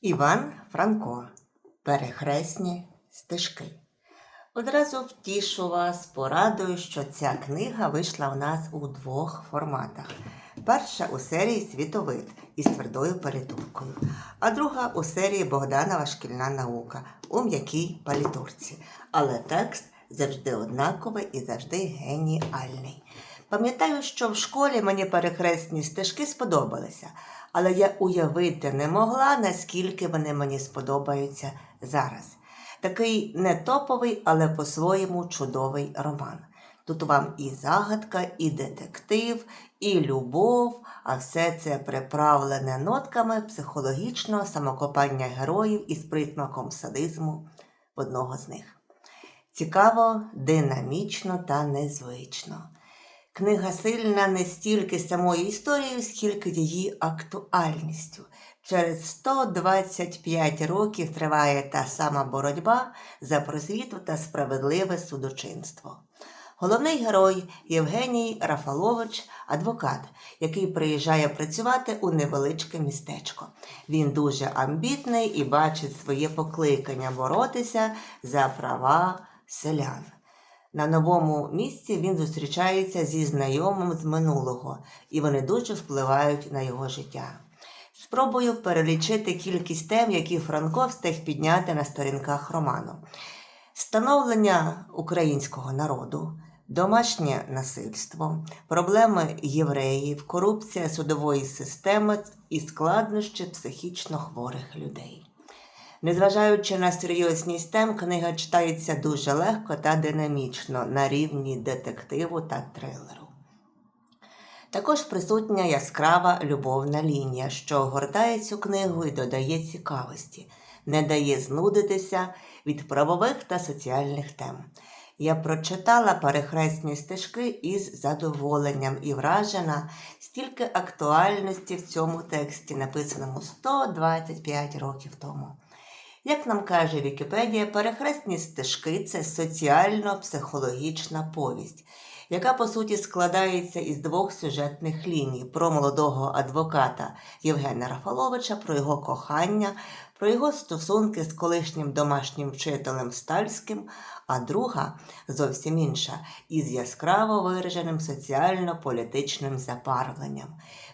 Іван Франко. Перехресні стежки. Одразу втішу вас, порадую, що ця книга вийшла у нас у двох форматах. Перша у серії Світовид із твердою перетуркою, а друга у серії Богданова Шкільна наука у м'якій палітурці. Але текст завжди однаковий і завжди геніальний. Пам'ятаю, що в школі мені перехресні стежки сподобалися, але я уявити не могла, наскільки вони мені сподобаються зараз. Такий не топовий, але по-своєму чудовий роман. Тут вам і загадка, і детектив, і любов, а все це приправлене нотками психологічного самокопання героїв із присмаком садизму в одного з них. Цікаво, динамічно та незвично. Книга сильна не стільки самою історією, скільки її актуальністю. Через 125 років триває та сама боротьба за просвіту та справедливе судочинство. Головний герой Євгеній Рафалович адвокат, який приїжджає працювати у невеличке містечко. Він дуже амбітний і бачить своє покликання боротися за права селян. На новому місці він зустрічається зі знайомим з минулого, і вони дуже впливають на його життя. Спробую перелічити кількість тем, які Франко встиг підняти на сторінках роману: становлення українського народу, домашнє насильство, проблеми євреїв, корупція судової системи і складнощі психічно хворих людей. Незважаючи на серйозність тем, книга читається дуже легко та динамічно на рівні детективу та трилеру. Також присутня яскрава любовна лінія, що огортає цю книгу і додає цікавості, не дає знудитися від правових та соціальних тем. Я прочитала перехресні стежки із задоволенням і вражена, стільки актуальності в цьому тексті, написаному 125 років тому. Як нам каже Вікіпедія, перехресні стежки це соціально-психологічна повість, яка по суті складається із двох сюжетних ліній: про молодого адвоката Євгена Рафаловича, про його кохання, про його стосунки з колишнім домашнім вчителем Стальським, а друга зовсім інша, із яскраво вираженим соціально-політичним запарленням,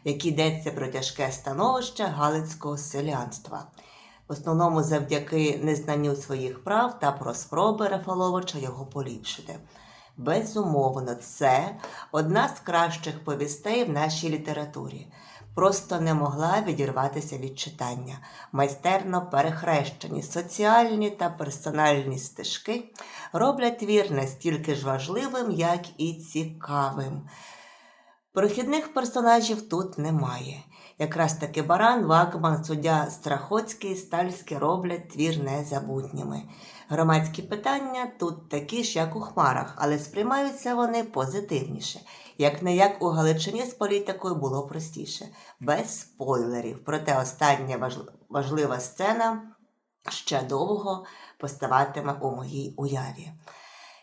в якій йдеться про тяжке становище галицького селянства в основному завдяки незнанню своїх прав та про спроби Рафаловича його поліпшити. Безумовно, це одна з кращих повістей в нашій літературі. Просто не могла відірватися від читання. Майстерно перехрещені соціальні та персональні стежки роблять твір настільки ж важливим, як і цікавим. Прохідних персонажів тут немає. Якраз таки баран, Вагман, суддя Страхоцький, Стальський роблять твір незабутніми. Громадські питання тут такі ж, як у хмарах, але сприймаються вони позитивніше. Як не як у Галичині з політикою було простіше, без спойлерів. Проте остання важлива сцена ще довго поставатиме у моїй уяві.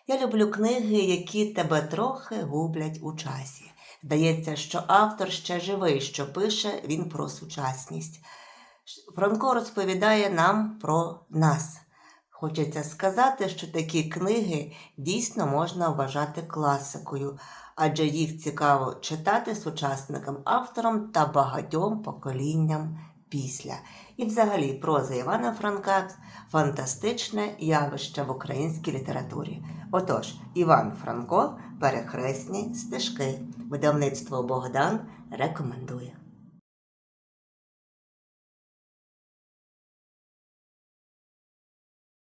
Я люблю книги, які тебе трохи гублять у часі. Здається, що автор ще живий, що пише він про сучасність. Франко розповідає нам про нас. Хочеться сказати, що такі книги дійсно можна вважати класикою, адже їх цікаво читати сучасникам авторам та багатьом поколінням після. І взагалі проза Івана Франка фантастичне явище в українській літературі. Отож, Іван Франко, перехресні стежки. Видавництво Богдан рекомендує.